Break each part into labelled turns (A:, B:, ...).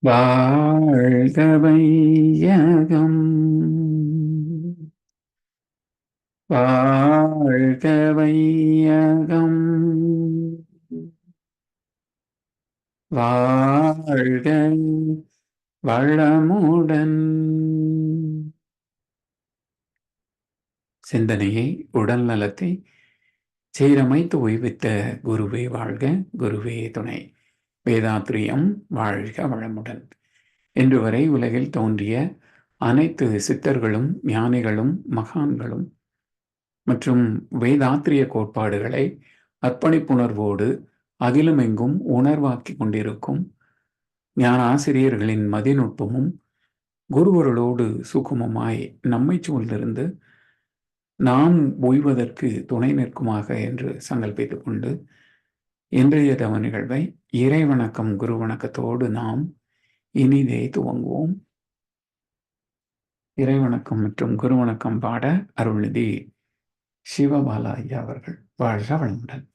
A: வாழ்க வையகம் வாழ்க வையகம் வாழ்க வளமுடன். சிந்தனையை உடல் நலத்தை சீரமைத்து ஓய்வித்த குருவே வாழ்க குருவே துணை. வேதாத்ரியம் வாழ்க வளமுடன். இன்று வரை உலகில் தோன்றிய அனைத்து சித்தர்களும் ஞானிகளும் மகான்களும் மற்றும் வேதாத்திரிய கோட்பாடுகளை அர்ப்பணிப்புணர்வோடு அகிலமெங்கும் உணர்வாக்கி கொண்டிருக்கும் ஞான ஆசிரியர்களின் மதிநுட்பமும் குருவர்களோடு சுகமுமாய் நம்மை சூழ்ந்திருந்து நாம் ஓய்வதற்கு துணை நிற்குமாக என்று சங்கல்பித்துக் கொண்டு இன்றைய தவ நிகழ்வை இறை வணக்கம் குரு வணக்கத்தோடு நாம் இனிதே துவங்குவோம். இறை வணக்கம் மற்றும் குரு வணக்கம் பாட அருள்நிதி சிவபாலா ஐயா அவர்கள். வாழ்க வளமுடன்.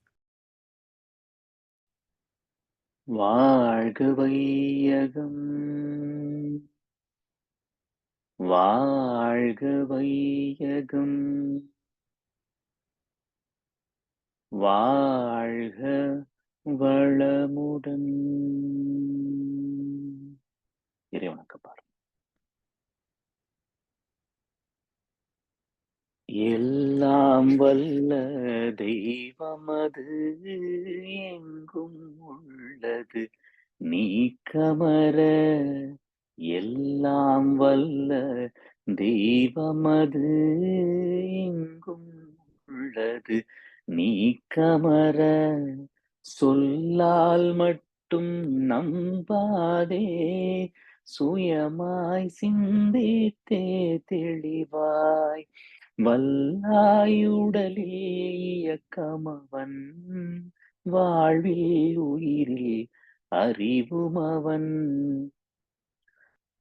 B: வாழ்க வையகம். வாழ்க வையகம். வாழ்க வளமுடன். இறைவனுக்கு வணக்கம் எல்லாம் வல்ல தெய்வமது எங்கும் உள்ளது. நீ கமர எல்லாம் வல்ல தெய்வமது எங்கும் உள்ளது. நீ கமர சொல்லால் மட்டும் நம்பாதே சுயமாய் சிந்தித்தே தெளிவாய். வல்லாயுடலே இயக்கமவன் வாழ்வில் உயிரில் அறிவுமவன்.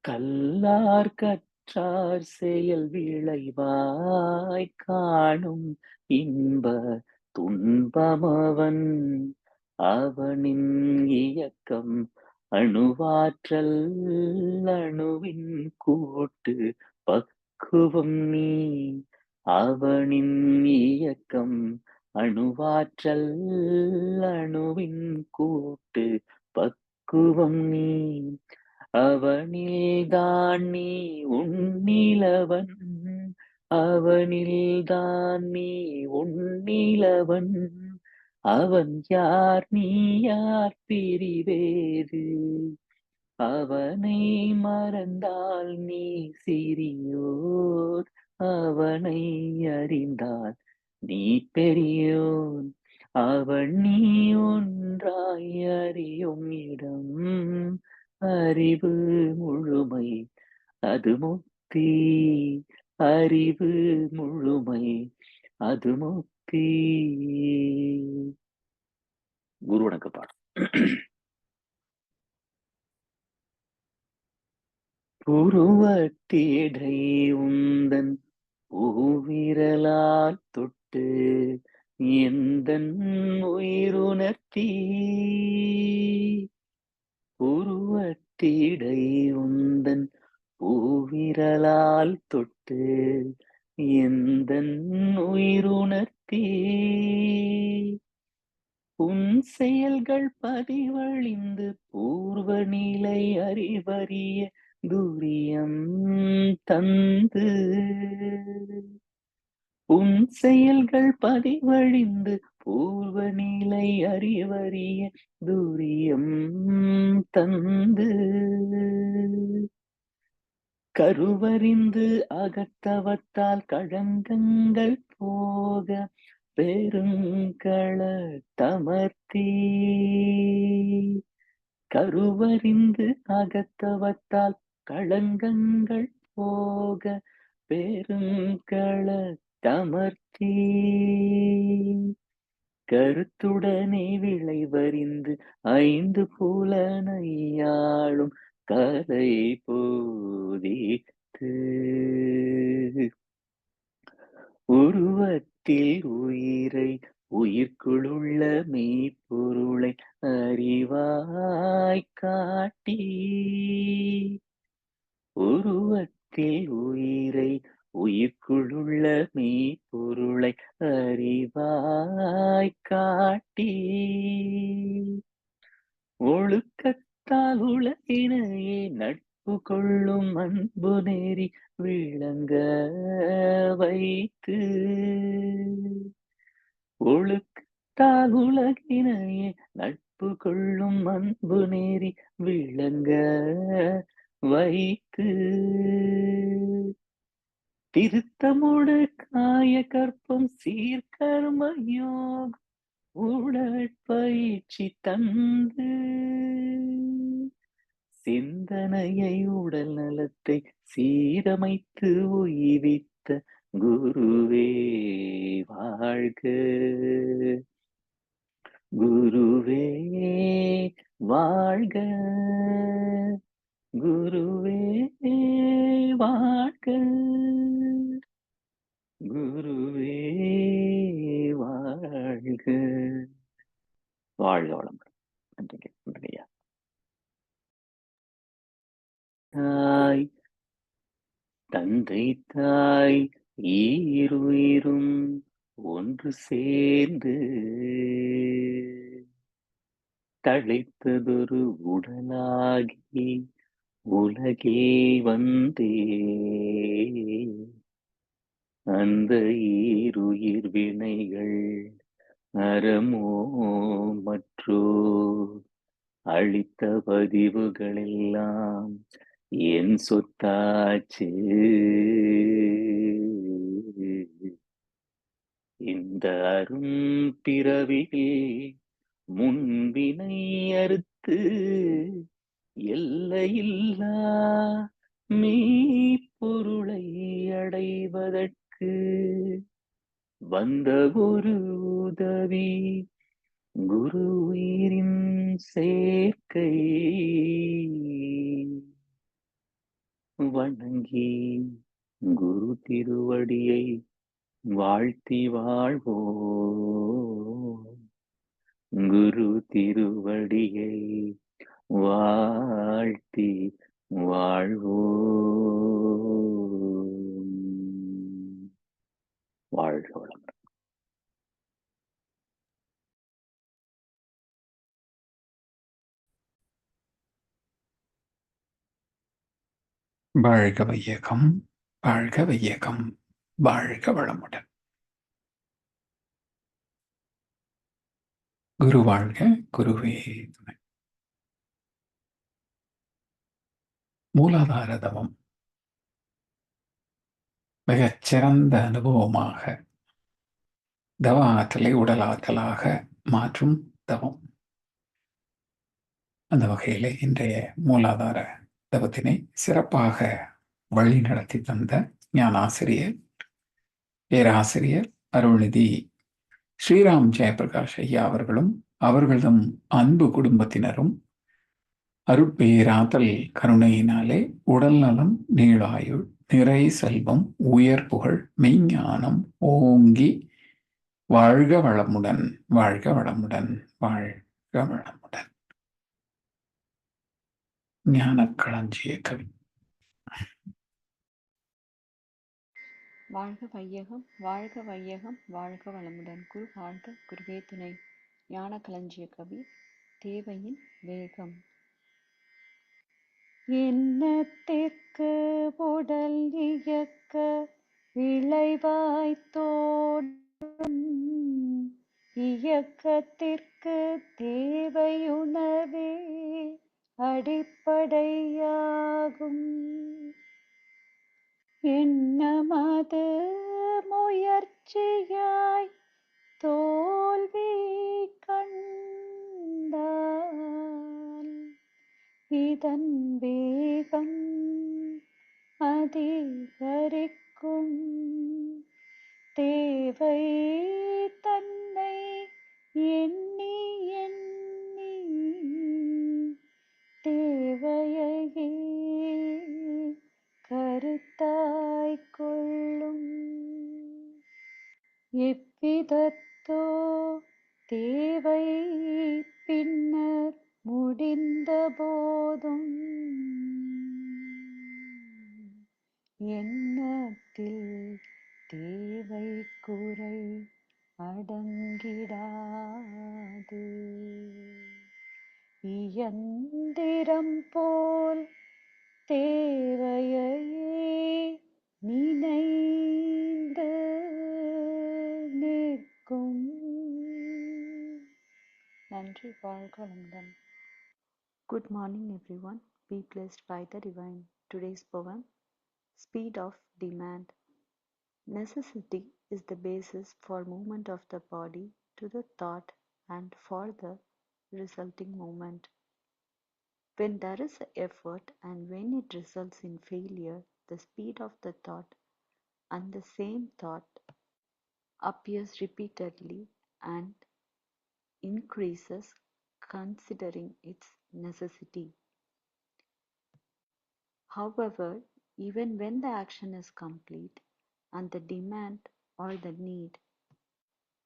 B: கல்லார் கற்றார் செயல் விளைவாய் காணும் இன்ப துன்பமவன் அவனின் இயக்கம் அணுவாற்றல் அணுவின் கூட்டு பக்குவம் நீ அவனின் இயக்கம் அணுவாற்றல் அணுவின் கூட்டு பக்குவம் நீ அவனில்தான் நீ உன்னிலவன் அவனில்தான் நீ உன்னிலவன் அவன் யார் நீ யார் பிரிவேறு அவனை மறந்தால் நீ சிறியோர். அவனை அறிந்தால் நீ பெரியோன் அவன் நீ ஒன்றாய் அறியும் இடம். அறிவு முழுமை அது முத்தி அறிவு முழுமை அது முக்தி குரு வணக்க பாடம் புருவத்திடை உந்தன் பூவிரலால் தொட்டு எந்தன் உயிருணர்த்தி? புருவத்திடை உந்தன் பூவிரலால் தொட்டு எந்த உயிருணர்த்தி? உன் செயல்கள் பதிவழிந்து பூர்வ நிலை அறிவறிய துரியம் தந்து. உன் செயல்கள் பதிவழிந்து பூர்வ நிலை அறிவறிய துரியம் தந்து. கருவறிந்து அகத்தவத்தால் கழங்கங்கள் போக பெருங்கள தமர்த்தி. கருவறிந்து அகத்தவத்தால் களங்கங்கள் போக பெருங்கள தமர்த்தி. கருத்துடனே விளைவறிந்து ஐந்து புலனையாளும் கதை போதித்து உருவத்தில் உயிரை உயிர்க்குள்ள மெய்ப்பொருளை அறிவாய் காட்டி உருவத்தில் உயிரை உயிர்க்குள்ள மெய்ப்பொருளை அறிவாய் காட்டி ஒழுக்க ஒழுக்கத்தால் உலகினையே நட்பு கொள்ளும் அன்பு நெறி விளங்க வைத்து. ஒழுக்கத்தால் உலகினையே நட்பு கொள்ளும் அன்பு நெறி விளங்க வைத்து. திருத்தமுடு காய கற்பம் சீர்கர்ம யோகம் உடற்பயிற்சி தந்து சிந்தனையை உடல் நலத்தை சீரமைத்து உயிரித்த குருவே வாழ்க. குருவே வாழ்க. குருவே வாழ்க. குருவே வாழ்க வாழ்க வளமுடன். நன்றிங்க நன்றியா தாய் தந்தை தாய் ஈருயிரும் ஒன்று சேர்ந்து தழைத்ததொரு உடலாகி உலகே வந்தே. அந்த ஈருயிர் வினைகள் நரமோ மற்றோ அளித்த பதிவுகளெல்லாம் என் சொத்தாச்சு. இந்த அரும் பிறவியில் முன்வினை அறுத்து எல்லையில்லா மெய்ப்பொருளை அடைவதற்கு வந்த ஒரு உதவி குரு உயிரின் சேர்க்கை வணங்கி குரு திருவடியை வாழ்த்தி வாழ்வோ. குரு திருவடியை வா வாழ்வோ வாழ்க வளமுடன்
A: வாழ்க வையகம் வாழ்க வையகம் வாழ்க வளமுடன். குரு வாழ்க குருவே துணை. மூலாதார தவம். மிகச்சிறந்த அனுபவமாக தவ ஆற்றலை உடல் ஆற்றலாக மாற்றும் தவம். அந்த வகையிலே இன்றைய மூலாதார தவத்தினை சிறப்பாக வழி நடத்தி தந்த ஞானாசிரியர் பேராசிரியர் அருள்நிதி ஸ்ரீராம் ஜெயபிரகாஷ் ஐயா அவர்களும் அவர்களதும் அன்பு குடும்பத்தினரும் அருட்பேராத்தல் கருணையினாலே உடல் நலம் நீளாயுள் நிறை செல்வம் உயர் புகழ் மெய்ஞானம் ஓங்கி வாழ்க வளமுடன் வாழ்க வளமுடன் வாழ்க வளமுடன். ஞான களஞ்சிய கவி.
C: வாழ்க வையகம் வாழ்க வையகம் வாழ்க வளமுடன். குரு வாழ்க குருவே துணை. ஞான களஞ்சிய கவி தேவையின் வேகம். எண்ணத்திற்கு உடல் இயக்க விளைவாய்த்தோடும் இயக்கத்திற்கு தேவையுணவே அடிப்படையாகும். எண்ணமது முயற்சியாய் தோல்வி கண்டால் இதன் வேகம் அதிகரிக்கும். தேவை தன்னை எண்ணி தேவையகி கருத்தாய் கொள்ளும். எவ்விதத்தோ தேவை பின்னர் முடிந்த போதும் எண்ணத்தில் தேவை குறை அடங்கிடாது. இயந்திரம் போல் தேவையை நினைந்து நிற்கும் நன்றி வாழ்க வளமுடன் Good morning everyone. Be blessed by the divine. Today's poem Speed of Demand. Necessity is the basis for movement of the body to the thought and for the resulting movement. When there is effort and when it results in failure, the speed of the thought and the same thought appears repeatedly and increases considering its necessity. However, even when the action is complete and the demand or the need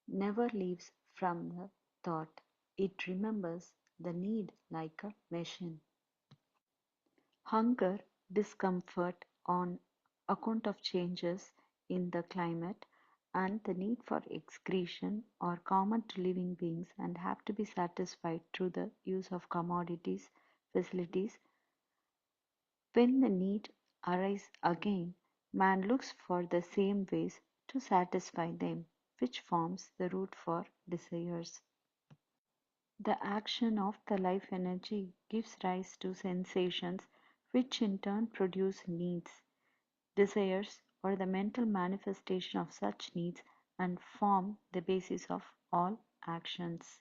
C: never leaves from the thought, it remembers the need like a machine. Hunger, discomfort on account of changes in the climate and the need for excretion are common to living beings and have to be satisfied through the use of commodities, facilities. When the need arises again, man looks for the same ways to satisfy them, which forms the root for desires. The action of the life energy gives rise to sensations, which in turn produce needs. Desires are the mental manifestation of such needs and form the basis of all actions.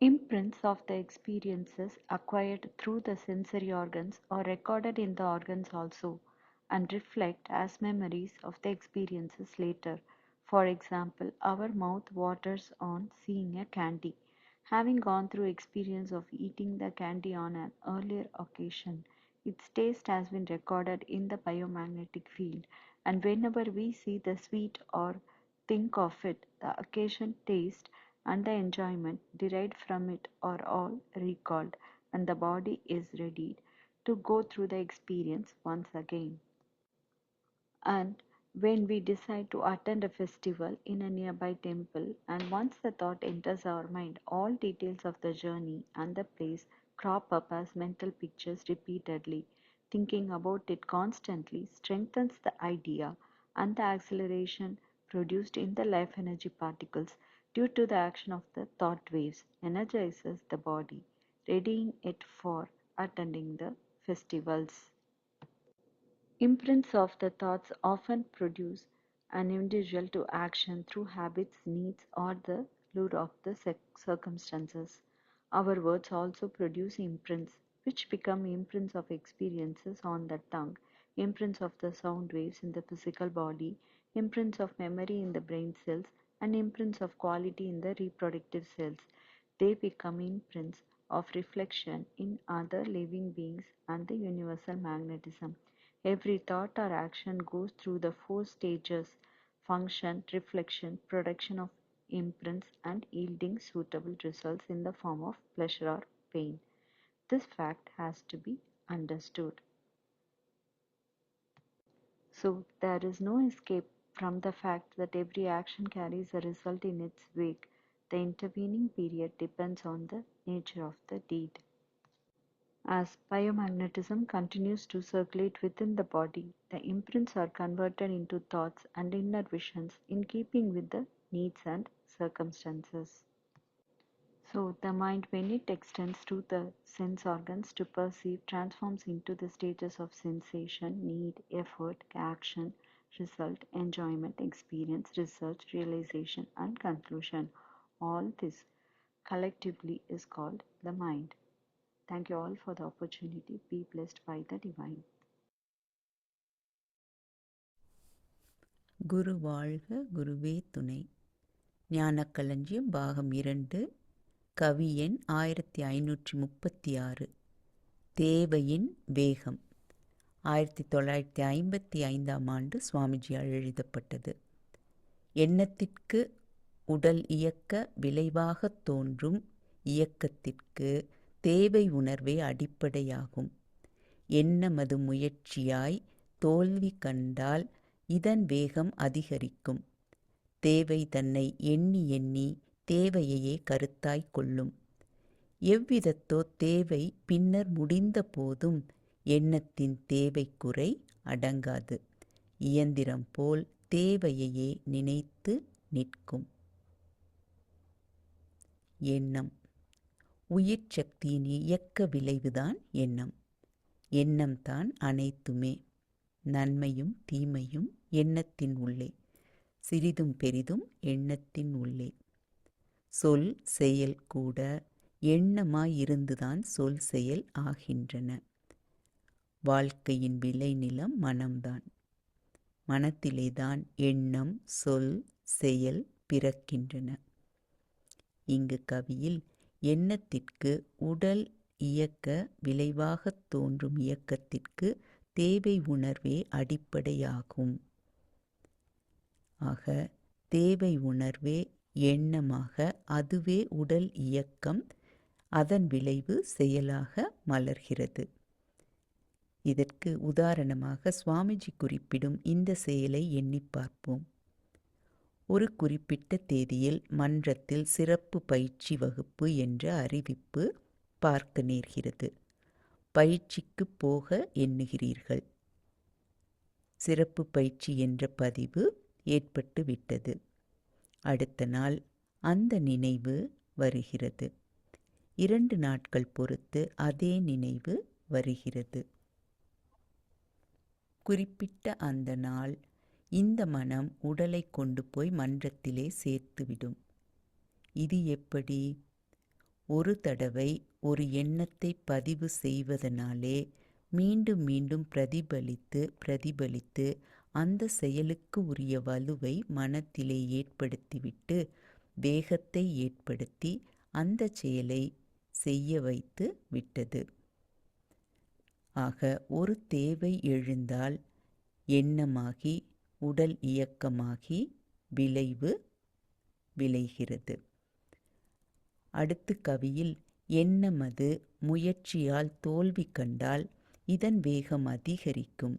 C: Imprints of the experiences acquired through the sensory organs are recorded in the organs also and reflect as memories of the experiences later. For example, our mouth waters on seeing a candy. Having gone through experience of eating the candy on an earlier occasion, its taste has been recorded in the biomagnetic field, and whenever we see the sweet or think of it, the occasion, taste, and the enjoyment derived from it are all recalled, and the body is readied to go through the experience once again. And when we decide to attend a festival in a nearby temple, and once the thought enters our mind, all details of the journey and the place crop up as mental pictures repeatedly. Thinking about it constantly strengthens the idea, and the acceleration produced in the life energy particles due to the action of the thought waves energizes the body, readying it for attending the festivals. Imprints of the thoughts often produce an individual to action through habits, needs, or the lure of the circumstances. Our words also produce imprints, which become imprints of experiences on the tongue, imprints of the sound waves in the physical body, imprints of memory in the brain cells, and imprints of quality in the reproductive cells. They become imprints of reflection in other living beings and the universal magnetism. Every thought or action goes through the four stages function, reflection, production of imprints, and yielding suitable results in the form of pleasure or pain. This fact has to be understood. So, there is no escape from the fact that every action carries a result in its wake. The intervening period depends on the nature of the deed. As biomagnetism continues to circulate within the body, the imprints are converted into thoughts and inner visions in keeping with the needs and circumstances. So, the mind, when it extends to the sense organs to perceive, transforms into the stages of sensation, need, effort, action, result, enjoyment, experience, research, realization, and conclusion. All this collectively is called the mind. Thank you all for the opportunity. Be blessed by the divine.
D: குரு வாழ்க குருவே துணை ஞானக்களஞ்சியம் பாகம் இரண்டு கவி எண் ஆயிரத்தி ஐநூற்றி முப்பத்தி ஆறு தேவையின் வேகம் ஆயிரத்தி தொள்ளாயிரத்தி ஐம்பத்தி ஐந்தாம் ஆண்டு சுவாமிஜியால் எழுதப்பட்டது எண்ணத்திற்கு உடல் இயக்க விளைவாக தோன்றும் இயக்கத்திற்கு தேவை உணர்வே அடிப்படையாகும். என்னமது முயற்சியாய் தோல்வி கண்டால் இதன் வேகம் அதிகரிக்கும். தேவை தன்னை எண்ணி எண்ணி தேவையையே கருத்தாய்க் கொள்ளும். எவ்விதத்தோ தேவை பின்னர் முடிந்த போதும் எண்ணத்தின் தேவைக்குறை அடங்காது. இயந்திரம் போல் தேவையையே நினைத்து நிற்கும். எண்ணம். உயிர் சக்தியின் இயக்க விளைவுதான் எண்ணம். எண்ணம்தான் அனைத்துமே. நன்மையும் தீமையும் எண்ணத்தின் உள்ளே. சிறிதும் பெரிதும் எண்ணத்தின் உள்ளே. சொல் செயல் கூட எண்ணமாயிருந்துதான் சொல் செயல் ஆகின்றன. வாழ்க்கையின் விளைநிலம் மனம்தான். மனத்திலேதான் எண்ணம் சொல் செயல் பிறக்கின்றன. இங்கு கவியில் எண்ணத்திற்கு உடல் இயக்க விளைவாகத் தோன்றும் இயக்கத்திற்கு தேவை உணர்வே அடிப்படையாகும். ஆக தேவை உணர்வே எண்ணமாக அதுவே உடல் இயக்கம் அதன் விளைவு செயலாக மலர்கிறது. இதற்கு உதாரணமாக சுவாமிஜி குறிப்பிடும் இந்த செயலை எண்ணி பார்ப்போம். ஒரு குறிப்பிட்ட தேதியில் மன்றத்தில் சிறப்பு பயிற்சி வகுப்பு என்ற அறிவிப்பு பார்க்க நேர்கிறது. பயிற்சிக்கு போக எண்ணுகிறீர்கள். சிறப்பு பயிற்சி என்ற பதிவு ஏற்பட்டு விட்டது. அடுத்த நாள் அந்த நினைவு வருகிறது. இரண்டு நாட்கள் பொறுத்து அதே நினைவு வருகிறது. குறிப்பிட்ட அந்த நாள் இந்த மனம் உடலை கொண்டு போய் மன்றத்திலே சேர்த்துவிடும். இது எப்படி? ஒரு தடவை ஒரு எண்ணத்தை பதிவு செய்வதனாலே மீண்டும் மீண்டும் பிரதிபலித்து பிரதிபலித்து அந்த செயலுக்கு உரிய வலுவை மனத்திலே ஏற்படுத்திவிட்டு வேகத்தை ஏற்படுத்தி அந்த செயலை செய்ய வைத்து விட்டது. ஆக ஒரு தேவை எழுந்தால் எண்ணமாகி உடல் இயக்கமாகி விளைவு விளைகிறது. அடுத்து கவியில் எண்ணமது முயற்சியால் தோல்வி கண்டால் இதன் வேகம் அதிகரிக்கும்.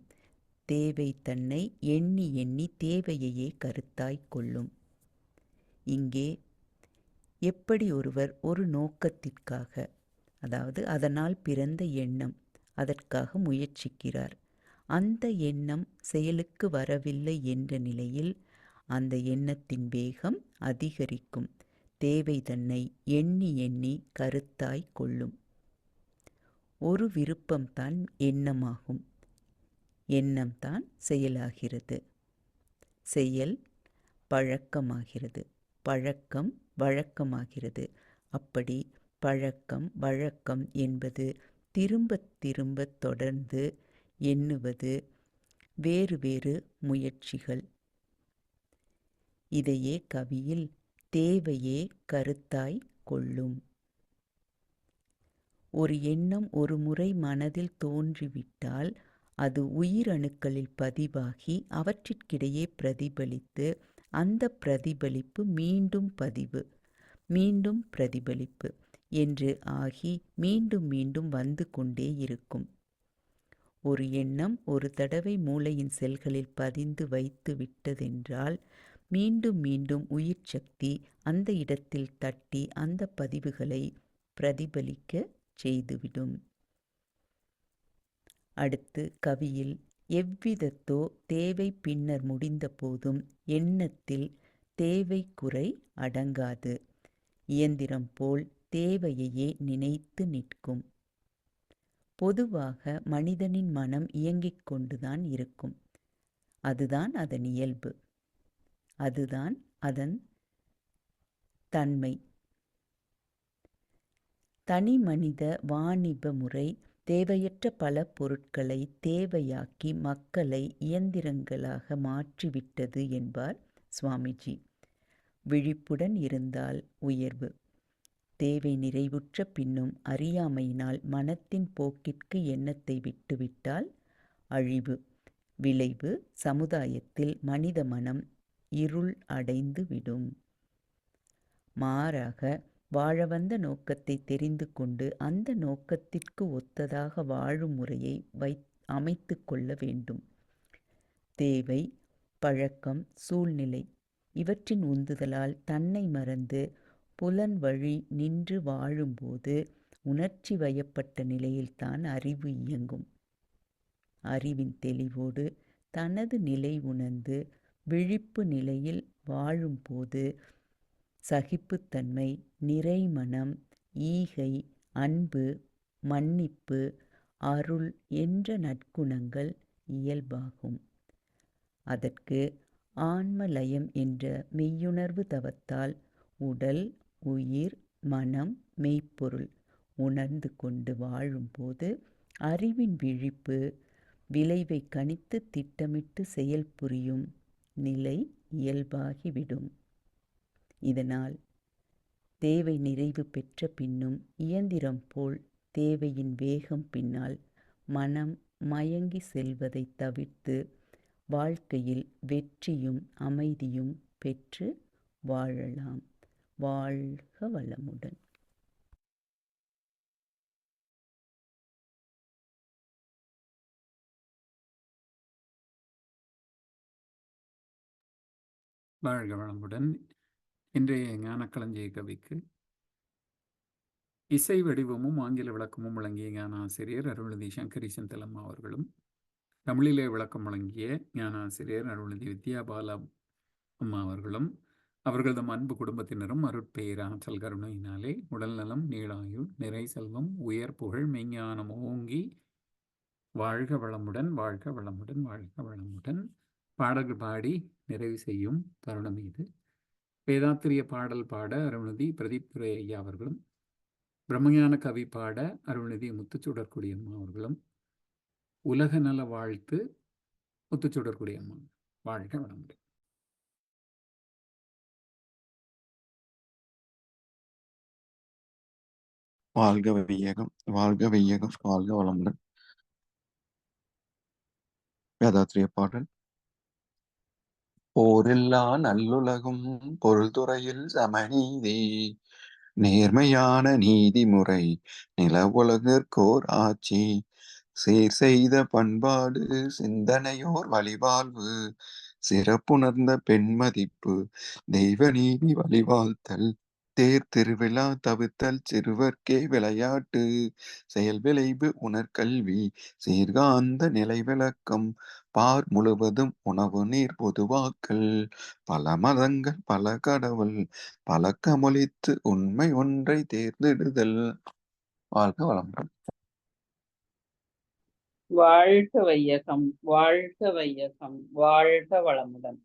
D: தேவை தன்னை எண்ணி எண்ணி தேவையையே கருத்தாய்க் கொள்ளும். இங்கே எப்படி ஒருவர் ஒரு நோக்கத்திற்காக அதாவது அதனால் பிறந்த எண்ணம் அதற்காக முயற்சிக்கிறார். அந்த எண்ணம் செயலுக்கு வரவில்லை என்ற நிலையில் அந்த எண்ணத்தின் வேகம் அதிகரிக்கும். தேவை தன்னை எண்ணி எண்ணி கருத்தாய் கொள்ளும். ஒரு விருப்பம்தான் எண்ணமாகும். எண்ணம்தான் செயலாகிறது. செயல் பழக்கமாகிறது. பழக்கம் வழக்கமாகிறது. அப்படி பழக்கம் வழக்கம் என்பது திரும்ப திரும்ப தொடர்ந்து எண்ணுவது வேறு வேறு முயற்சிகள். இதையே கவியில் தேவையே கருத்தாய் கொள்ளும். ஒரு எண்ணம் ஒரு முறை மனதில் தோன்றிவிட்டால் அது உயிரணுக்களில் பதிவாகி அவற்றிற்கிடையே பிரதிபலித்து அந்த பிரதிபலிப்பு மீண்டும் பதிவு மீண்டும் பிரதிபலிப்பு என்று ஆகி மீண்டும் மீண்டும் வந்து கொண்டே இருக்கும். ஒரு எண்ணம் ஒரு தடவை மூளையின் செல்களில் பதிந்து வைத்து விட்டதென்றால் மீண்டும் மீண்டும் உயிர் சக்தி அந்த இடத்தில் தட்டி அந்த பதிவுகளை பிரதிபலிக்க செய்துவிடும். அடுத்து கவியில் எவ்விதத்தோ தேவை பின்னர் முடிந்த போதும் எண்ணத்தில் தேவை குறை அடங்காது. இயந்திரம் போல் தேவையையே நினைத்து நிற்கும். பொதுவாக மனிதனின் மனம் இயங்கிக் கொண்டுதான் இருக்கும். அதுதான் அதன் இயல்பு. அதுதான் அதன் தன்மை. தனி மனித வாணிப முறை தேவையற்ற பல பொருட்களை தேவையாக்கி மக்களை இயந்திரங்களாக மாற்றிவிட்டது என்பார் சுவாமிஜி. விழிப்புடன் இருந்தால் உயர்வு. தேவை நிறைவுற்ற பின்னும் அறியாமையினால் மனத்தின் போக்கிற்கு எண்ணத்தை விட்டுவிட்டால்? அழிவு. விளைவு. சமுதாயத்தில் மனித மனம் இருள் அடைந்து விடும். மாறாக வாழ வந்த நோக்கத்தை தெரிந்து கொண்டு அந்த நோக்கத்திற்கு ஒத்ததாக வாழும் முறையை வை அமைத்து கொள்ள வேண்டும். தேவை பழக்கம் சூழ்நிலை இவற்றின் உந்துதலால் தன்னை மறந்து புலன் வழி நின்று வாழும்போது உணர்ச்சி வயப்பட்ட நிலையில்தான் அறிவு இயங்கும். அறிவின் தெளிவோடு தனது நிலை உணர்ந்து விழிப்பு நிலையில் வாழும்போது சகிப்புத்தன்மை நிறைமனம் ஈகை அன்பு மன்னிப்பு அருள் என்ற நற்குணங்கள் இயல்பாகும். அதற்கு ஆன்மலயம் என்ற மெய்யுணர்வு தவத்தால் உடல் உயிர் மனம் மெய்ப்பொருள் உணர்ந்து கொண்டு வாழும்போது அறிவின் விழிப்பு விளைவை கணித்து திட்டமிட்டு செயல்புரியும் நிலை இயல்பாகிவிடும். இதனால் தேவை நிறைவு பெற்ற பின்னும் இயந்திரம் போல் தேவையின் வேகம் பின்னால் மனம் மயங்கி செல்வதை தவிர்த்து வாழ்க்கையில் வெற்றியும் அமைதியும் பெற்று வாழலாம். வாழ்க வளமுடன்.
A: வாழ்க வளமுடன். இன்றைய ஞானக்களஞ்சிய கவிக்கு இசை வடிவமும் ஆங்கில விளக்கமும் வழங்கிய ஞான ஆசிரியர் அருள்நிதி சங்கரி செந்தலம்மா அவர்களும் தமிழிலே விளக்கம் வழங்கிய ஞான ஆசிரியர் அருள்நிதி வித்யாபாலா அம்மா அவர்களும் அவர்களது அன்பு குடும்பத்தினரும் அருட்பெயர் ஆற்றல் கருணையினாலே உடல்நலம் நீளாயுள் நிறை செல்வம் உயர் புகழ் மெஞ்ஞானம் ஓங்கி வாழ்க வளமுடன் வாழ்க வளமுடன் வாழ்க வளமுடன். பாடல்கள் பாடி நிறைவு செய்யும் தருணம் இது. வேதாத்திரிய பாடல் பாட அருள்நிதி பிரதீப் துரை ஐயா அவர்களும் பிரம்மஞான கவி பாட அருள்நிதி முத்துச்சுடர்குடி அம்மா அவர்களும் உலக நல வாழ்த்து முத்துச்சுடர்குடி அம்மா. வாழ்க வளமுடன்.
E: வாழ்க வையகம் வாழ்க வையகம் வாழ்க வளமுடன். வேதாத்திரிய பாடல். போரில்லா நல்லுலகும் பொருள்துறையில் சமநீதி நேர்மையான நீதிமுறை நில உலகிற்கோர் ஆட்சி சீர் செய்த பண்பாடு சிந்தனையோர் வழிவாழ்வு சிறப்புணர்ந்த பெண்மதிப்பு தெய்வ நீதி வழிவாழ்த்தல் தேர் திருவிழா தவிர்த்தல் சிறுவர்க்கே விளையாட்டு. செயல் விளைவு உணர்கல்வி சீர்காந்த நிலை விளக்கம் பார் முழுவதும் உணவு நீர் பொதுவாக்கல் பல மதங்கள் பல கடவுள் பழக்கமொழித்து உண்மை ஒன்றை தேர்ந்தெடுதல். வாழ்க வளமுடன்.
F: வாழ்க வையகம் வாழ்க வையகம் வாழ்க வளமுடன்.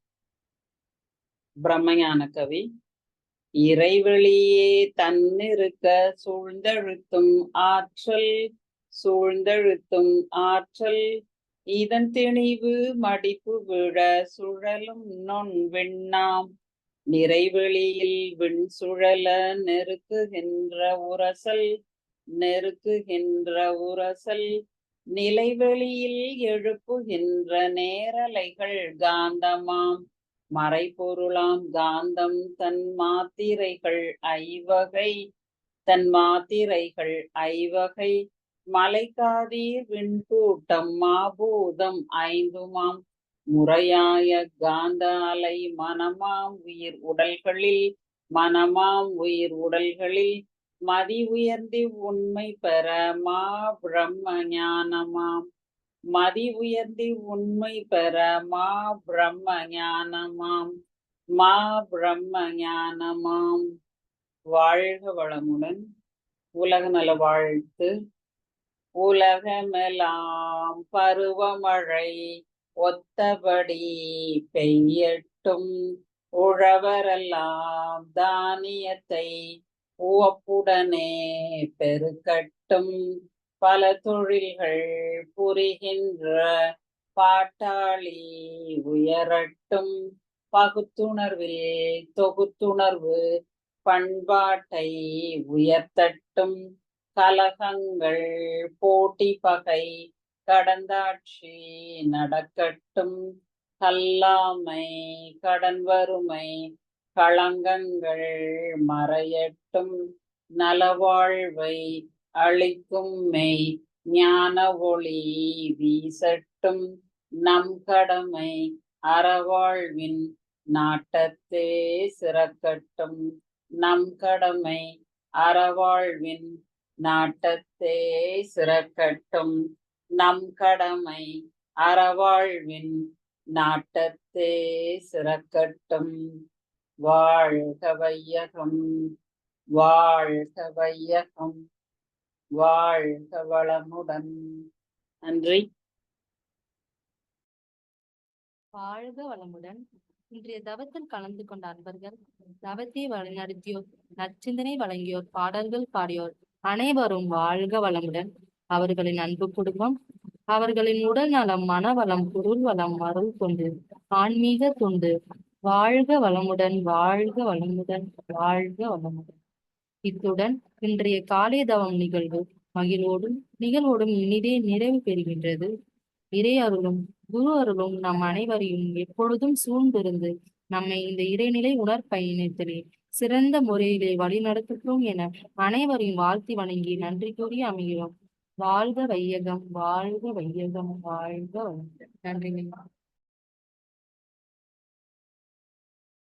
F: பிரம்மஞான கவி இறைவெளியே தன்னிருக்க சூழ்ந்தழுத்தும் ஆற்றல் சூழ்ந்தழுத்தும் ஆற்றல். இதன் திணிவு மடிப்பு விழ சுழலும் நொன் விண்ணாம் நிறைவெளியில் விண் சுழல நெருக்குகின்ற உரசல் நெருக்குகின்ற உரசல். நிலைவெளியில் எழுப்புகின்ற நேரலைகள் காந்தமாம். மறைபொருளாம் காந்தம் தன் மாத்திரைகள் ஐவகை தன் மாத்திரைகள் ஐவகை. மலைக்காதீர் விண்கூட்டம் மாபூதம் ஐந்துமாம். முறையாய காந்த அலை மனமாம் உயிர் உடல்களில் மனமாம் உயிர் உடல்களில். மதி உயர்ந்தி உண்மை பெற மா பிரம்ம ஞானமாம். மதி உயர்ந்தி உண்மை பெற மா பிரம்ம ஞானமாம் மா பிரம்ம ஞானமாம் வாழ்க வளமுடன். உலக நல வாழ்த்து. உலகமெல்லாம் பருவமழை ஒத்தபடி பெய்யட்டும். உழவரெல்லாம் தானியத்தை உவப்புடனே பெருக்கட்டும். பல தொழில்கள் புரிகின்ற பாட்டாளி உயரட்டும் பகுத்துணர்வில் தொகுத்துணர்வு பண்பாட்டை உயர்த்தட்டும். கலகங்கள் போட்டி பகை கடந்தாட்சி நடக்கட்டும். கல்லாமை கடன் வறுமை களங்கங்கள் மறையட்டும். நலவாழ்வை அளிக்கும் மெய் ஞான ஒளி வீசட்டும் நம் கடமை அறவாழ்வின் நாட்டத்தே சிறக்கட்டும். நம் கடமை அறவாழ்வின் நாட்டத்தே சிறக்கட்டும். நம் கடமை அறவாழ்வின் நாட்டத்தே சிறக்கட்டும். வாழ்க வையகம் வாழ்க வையகம். வாழ்க வளமுடன். நன்றி.
G: வாழ்க வளமுடன். இன்றைய தவத்தில் கலந்து கொண்ட அன்பர்கள் தவத்தை வழிநடத்தியோர் நச்சிந்தனை வழங்கியோர் பாடல்கள் பாடியோர் அனைவரும் வாழ்க வளமுடன். அவர்களின் அன்பு குடும்பம் அவர்களின் உடல் நலம் மனவளம் பொருள் வளம் அருள் கொண்டு ஆன்மீக தொண்டு. வாழ்க வளமுடன் வாழ்க வளமுடன் வாழ்க வளமுடன். இத்துடன் இன்றைய காலை தவம் நிகழ்வு மகிழ்வோடும் நிகழ்வோடும் இனிதே நிறைவு பெறுகின்றது. இறை அருளும் குரு அருளும் நம் அனைவரையும் எப்பொழுதும் சூழ்ந்திருந்து நம்மை இந்த இறைநிலை உணர்பயணத்திலே சிறந்த முறையிலே வழிநடத்துகிறோம் என அனைவரையும் வாழ்த்தி வணங்கி நன்றி கூறி அமைகிறோம். வாழ்க வையகம் வாழ்க வையகம் வாழ்க வளமுடன் நன்றி.